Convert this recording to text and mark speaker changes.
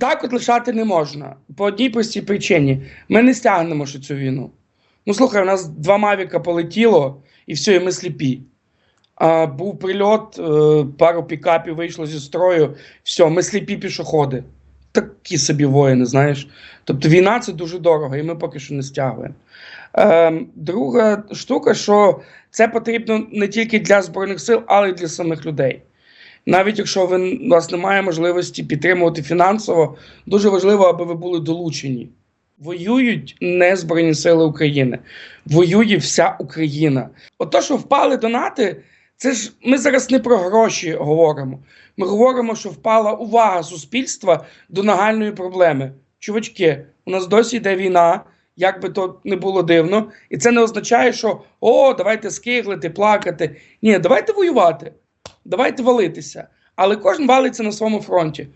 Speaker 1: так от лишати не можна. По одній простій причині. Ми не стягнемо ще цю війну. Ну слухай, у нас два мавіка полетіло, і все, і ми сліпі. А, був прильот, е, пару пікапів вийшло зі строю, все, ми сліпі пішоходи. Такі собі воїни, знаєш. Тобто війна це дуже дорого, і ми поки що не стягуємо. Е, друга штука, що це потрібно не тільки для Збройних сил, але й для самих людей. Навіть якщо ви, у вас немає можливості підтримувати фінансово, дуже важливо, аби ви були долучені. Воюють не Збройні Сили України, воює вся Україна. От то, що впали донати, це ж ми зараз не про гроші говоримо. Ми говоримо, що впала увага суспільства до нагальної проблеми. Чувачки, у нас досі йде війна, як би то не було дивно, і це не означає, що о, давайте скиглити, плакати. Ні, давайте воювати, давайте валитися. Але кожен валиться на своєму фронті.